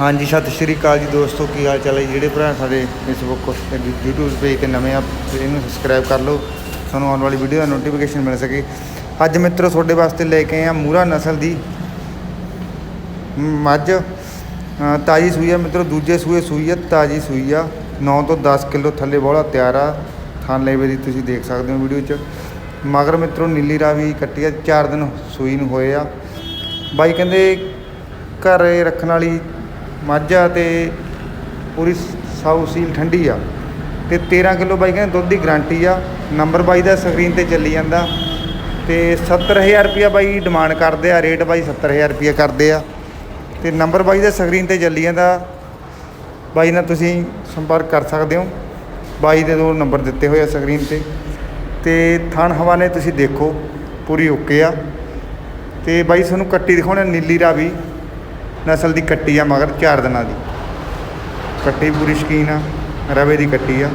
ਹਾਂਜੀ, ਸਤਿ ਸ਼੍ਰੀ ਅਕਾਲ ਜੀ ਦੋਸਤੋ, ਕੀ ਹਾਲ ਚਾਲ ਹੈ ਜੀ? ਜਿਹੜੇ ਭਰਾ ਸਾਡੇ ਫੇਸਬੁੱਕ ਤੇ YouTube ਪੇਜ ਤੇ ਨਵੇਂ ਆ ਤੇ ਇਹਨੂੰ ਸਬਸਕ੍ਰਾਈਬ ਕਰ ਲਓ, ਤੁਹਾਨੂੰ ਆਉਣ ਵਾਲੀ ਵੀਡੀਓ ਦਾ ਨੋਟੀਫਿਕੇਸ਼ਨ ਮਿਲ ਸਕੇ। ਅੱਜ ਮਿੱਤਰੋ, ਤੁਹਾਡੇ ਵਾਸਤੇ ਲੈ ਕੇ ਆਏ ਆ ਮੂਰਾ ਨਸਲ ਦੀ ਮੱਝ। ਤਾਜੀ ਸੂਈ ਆ ਮਿੱਤਰੋ, ਦੂਜੇ ਸੂਏ ਸੂਈ ਆ, ਤਾਜੀ ਸੂਈ ਆ। 9 ਤੋਂ 10 ਕਿਲੋ ਥੱਲੇ ਬੋਲਾ ਤਿਆਰ ਆ। ਥਾਨ ਲੈਵੇ ਦੀ ਤੁਸੀਂ ਦੇਖ ਸਕਦੇ ਹੋ ਵੀਡੀਓ 'ਚ। ਮਗਰ ਮਿੱਤਰੋ, ਨੀਲੀ ਰਾਵੀ ਕੱਟੀ ਆ 4 ਦਿਨ ਸੂਈ ਨੂੰ ਹੋਏ ਆ। ਬਾਈ ਕਹਿੰਦੇ ਘਰੇ ਰੱਖਣ ਵਾਲੀ ਮੱਝ ਆ ਤੇ ਪੂਰੀ ਸਾਊ ਸੀਲ ਠੰਡੀ ਆ। ਤੇ 13 ਕਿਲੋ ਬਾਈ ਕਹਿੰਦੇ ਦੁੱਧ ਦੀ ਗਾਰੰਟੀ ਆ। ਨੰਬਰ ਬਾਈ ਦਾ ਸਕਰੀਨ ਤੇ ਚੱਲੀ ਜਾਂਦਾ। ਤੇ 70000 ਰੁਪਿਆ ਬਾਈ ਡਿਮਾਂਡ ਕਰਦੇ ਆ। ਰੇਟ ਬਾਈ 70000 ਰੁਪਿਆ ਕਰਦੇ ਆ। ਤੇ ਨੰਬਰ ਬਾਈ ਦਾ ਸਕਰੀਨ ਤੇ ਚੱਲੀ ਜਾਂਦਾ। ਬਾਈ ਨਾਲ ਤੁਸੀਂ ਸੰਪਰਕ ਕਰ ਸਕਦੇ ਹੋ। ਬਾਈ ਦੇ ਦੋ ਨੰਬਰ ਦਿੱਤੇ ਹੋਏ ਆ ਸਕਰੀਨ ਤੇ। ਤੇ ਥਣ ਹਵਾਨੇ ਤੁਸੀਂ ਦੇਖੋ। ਪੂਰੀ ਓਕੇ ਆ। ਤੇ ਬਾਈ ਤੁਹਾਨੂੰ ਕੱਟੀ ਦਿਖਾਉਣਾ ਨੀਲੀ ਰਾਵੀ। ਨਸਲ ਦੀ ਕੱਟੀ ਆ ਮਗਰ 4 ਦਿਨਾਂ ਦੀ। ਕੱਟੀ ਪੂਰੀ ਸ਼ਕੀਨ ਆ, ਰਵੇ ਦੀ ਕੱਟੀ ਆ।